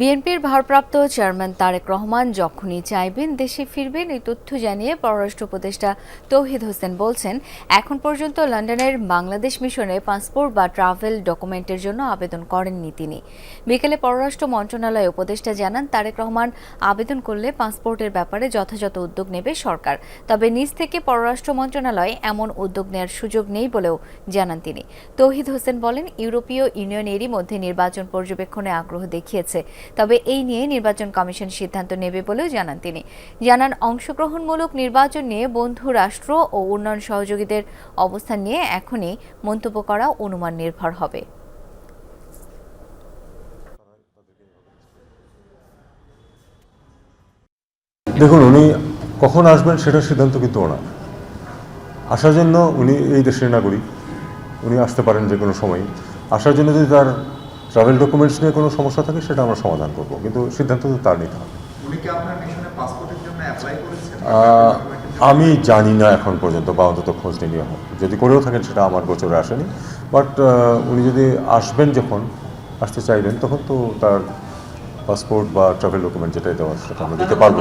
বিএনপির ভারপ্রাপ্ত চেয়ারম্যান তারেক রহমান যখনই চাইবেন, দেশে ফিরবেন এই তথ্য জানিয়ে পররাষ্ট্র উপদেষ্টা তৌহিদ হোসেন বলছেন, এখন পর্যন্ত লন্ডনের বাংলাদেশ মিশনে পাসপোর্ট বা ট্রাভেল ডকুমেন্টের জন্য আবেদন করেননি তিনি। বিকেলে পররাষ্ট্র মন্ত্রণালয়ে উপদেষ্টা জানান, তারেক রহমান আবেদন করলে পাসপোর্টের ব্যাপারে যথাযথ উদ্যোগ নেবে সরকার। তবে নিজ থেকে পররাষ্ট্র মন্ত্রণালয় এমন উদ্যোগ নেওয়ার সুযোগ নেই বলেও জানান তিনি। তৌহিদ হোসেন বলেন, ইউরোপীয় ইউনিয়ন এরই মধ্যে নির্বাচন পর্যবেক্ষণে আগ্রহ দেখিয়েছে। তবে এই নিয়ে নির্বাচন কমিশন সিদ্ধান্ত নেবে বলেও জানান তিনি। জানান, অংশগ্রহণমূলক নির্বাচন নিয়ে বন্ধু রাষ্ট্র ও উন্নয়ন সহযোগীদের অবস্থান নিয়ে এখনই মন্তব্য করা অনুমান নির্ভর হবে। দেখুন, উনি কখন আসবেন সেটার সিদ্ধান্ত কিন্তু ওনার। আসার জন্য উনি এই দেশের নাগরিক, উনি আসতে পারেন যে কোনো সময়। আসার জন্য যদি তার ট্রাভেল ডকুমেন্টস নিয়ে কোনো সমস্যা থাকে সেটা আমরা সমাধান করব কিন্তু সিদ্ধান্ত তো তার নিতে হবে। উনি কি আপনার মিশনে পাসপোর্টের জন্য অ্যাপ্লাই করেছেন? আহ, আমি জানি না এখন পর্যন্ত বা অন্তত খোঁজ নিয়ে নেওয়া হোক যদি করেও থাকেন সেটা আমার গোচরে আসেনি। বাট উনি যদি আসবেন যখন আসতে চাইবেন তখন তো তার পাসপোর্ট বা ট্রাভেল ডকুমেন্ট যেটাই দেওয়ার সেটা আমরা দিতে পারব।